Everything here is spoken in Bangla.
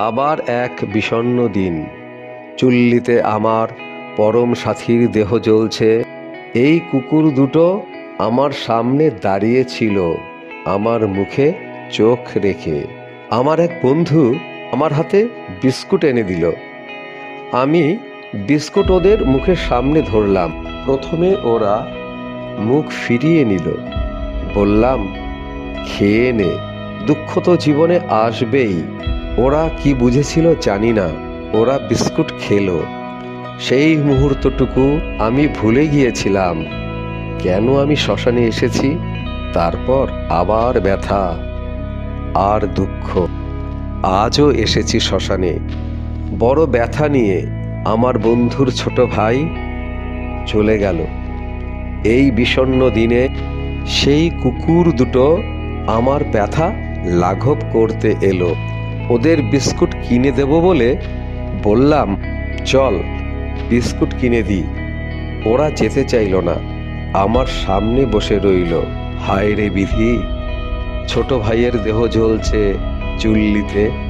আবার এক বিষণ্ণ দিন। চুল্লিতে আমার পরম সাথীর দেহ জ্বলছে। এই কুকুর দুটো আমার সামনে দাঁড়িয়ে ছিল, আমার মুখে চোখ রেখে। আমার এক বন্ধু আমার হাতে বিস্কুট এনে দিল। আমি বিস্কুট ওদের মুখের সামনে ধরলাম। প্রথমে ওরা মুখ ফিরিয়ে নিল। বললাম, খেয়ে নে, দুঃখ তো জীবনে আসবেই। ওরা কি বুঝেছিল জানি না। ওরা বিস্কুট খেলো। সেই মুহূর্তটুকু আমি ভুলে গিয়েছিলাম। কেন আমি শ্মশানে এসেছি? তারপর আবার ব্যথা আর দুঃখ। আজও এসেছি শ্মশানে। বড় ব্যথা নিয়ে আমার বন্ধুর ছোট ভাই চলে গেল। এই বিষণ্ণ দিনে সেই কুকুর দুটো আমার ব্যথা লাঘব করতে এলো। ওদের বিস্কুট কিনে দেব বলে বললাম, চল, বিস্কুট কিনে দিই। ওরা যেতে চাইল না। আমার সামনে বসে রইল। হায় রে বিধি, ছোট ভাইয়ের দেহ জ্বলছে চুল্লিতে।